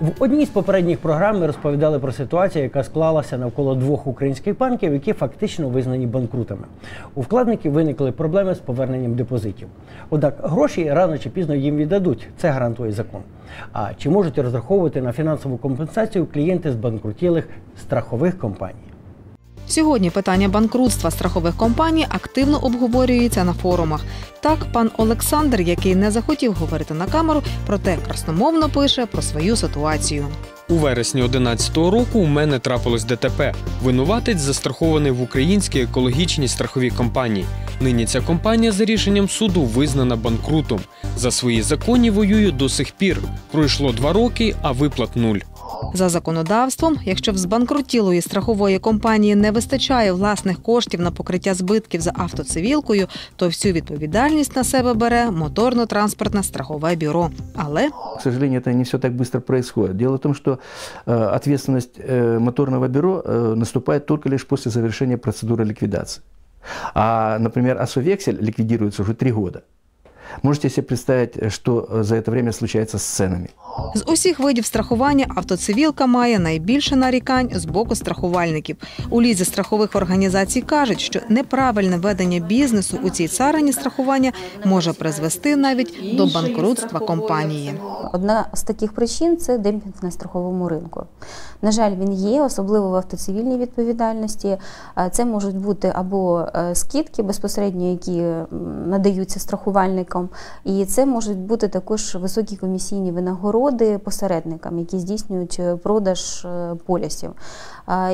В одній з попередніх програм ми розповідали про ситуацію, яка склалася навколо двох українських банків, які фактично визнані банкрутами. У вкладників виникли проблеми з поверненням депозитів. Однак гроші рано чи пізно їм віддадуть. Це гарантує закон. А чи можуть розраховувати на фінансову компенсацію клієнти з банкрутілих страхових компаній? Сьогодні питання банкрутства страхових компаній активно обговорюється на форумах. Так, пан Олександр, який не захотів говорити на камеру, проте красномовно пише про свою ситуацію. У вересні 11-го року у мене трапилось ДТП. Винуватець застрахований в українській екологічній страховій компанії. Нині ця компанія за рішенням суду визнана банкрутом. За свої закони воюю до сих пір. Пройшло два роки, а виплат нуль. За законодавством, якщо в збанкрутілої страхової компанії не вистачає власних коштів на покриття збитків за автоцивілкою, то всю відповідальність на себе бере моторно-транспортне страхове бюро. Але К сожалению, это не все так быстро происходит. Дело в том, что э, ответственность э, моторного бюро э, наступает только лишь после завершения процедуры ликвидации. А, например, Асовексель ликвидируется уже три года. Можете себе представить, что э, за это время случается с ценами. з усіх видів страхування автоцивілка має найбільше нарікань з боку страхувальників. У лізі страхових організацій кажуть, що неправильне ведення бізнесу у цій царині страхування може призвести навіть до банкрутства компанії. Одна з таких причин це демпінг на страховому ринку. На жаль, він є, особливо в автоцивільній відповідальності. Це можуть бути або е, скидки безпосередньо, які надаються страхувальникам, і це можуть бути також високі комісійні винагороди посередникам, які здійснюють е, продаж е, полісів.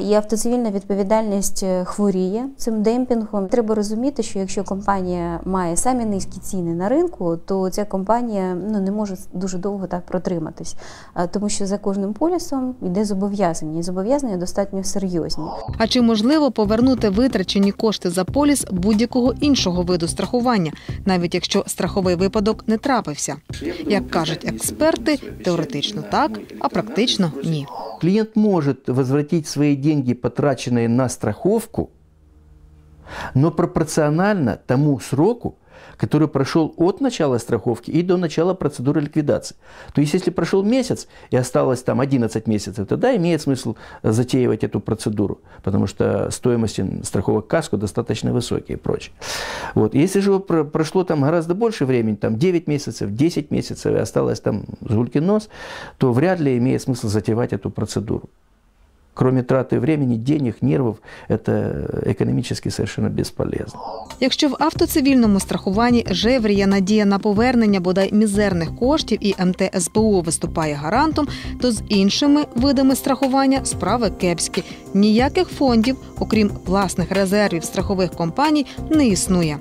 І автоцивільна відповідальність е, хворіє цим демпінгом. Треба розуміти, що якщо компанія має самі низькі ціни на ринку, то ця компанія ну, не може дуже довго так протриматись, тому що за кожним полісом йде зобов'язання, і зобов'язання достатньо серйозні. А чи можливо повернути витрачені кошти за поліс будь-якого іншого виду страхування, навіть якщо страховий випадок не трапився? Як кажуть експерти, теоретично так, а практично ні. Клиент может возвратить свои деньги, потраченные на страховку, но пропорционально тому сроку, который прошел от начала страховки и до начала процедуры ликвидации. То есть, если прошел месяц и осталось там 11 месяцев, тогда имеет смысл затеивать эту процедуру, потому что стоимости страховок каско достаточно высокие и прочее. Вот. Если же про- прошло там гораздо больше времени, там 9 месяцев, 10 месяцев и осталось там жгулькин нос, то вряд ли имеет смысл затевать эту процедуру. Кроме траты времени, денег, нервов, это экономически совершенно бесполезно. Якщо в автоцивільному страхуванні жевріє надія на повернення бодай мізерних коштів і МТСБУ виступає гарантом, то з іншими видами страхування справи кепські. Ніяких фондів, окрім власних резервів страхових компаній, не існує.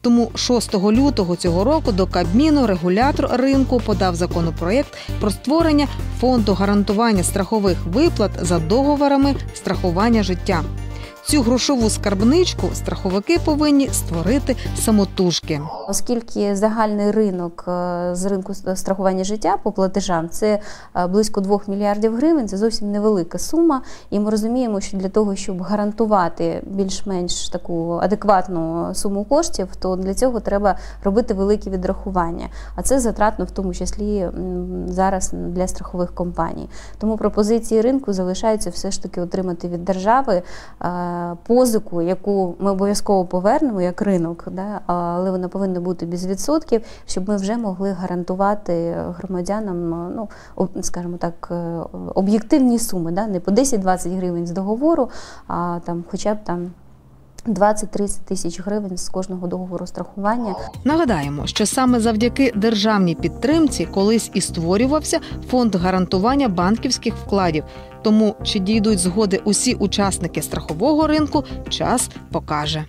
Тому 6 лютого цього року до Кабміну регулятор ринку подав законопроект про створення фонду гарантування страхових виплат за договорами страхування життя. Цю грошову скарбничку страховики повинні створити самотужки. Оскільки загальний ринок е, з ринку страхування життя по платежам це е, близько 2 мільярдів гривень, це зовсім невелика сума. І ми розуміємо, що для того, щоб гарантувати більш-менш таку адекватну суму коштів, то для цього треба робити великі відрахування. А це затратно в тому числі зараз для страхових компаній. Тому пропозиції ринку залишаються все ж таки отримати від держави е, позику, яку ми обов'язково повернемо як ринок, да, але вона повинна бути без відсотків, щоб ми вже могли гарантувати громадянам, ну скажімо так, е, об'єктивні суми, да, не по 10-20 гривень з договору, а там, хоча б там. 20-30 тисяч гривень з кожного договору страхування. Нагадаємо, що саме завдяки державній підтримці колись і створювався фонд гарантування банківських вкладів. Тому чи дійдуть згоди усі учасники страхового ринку, час покаже.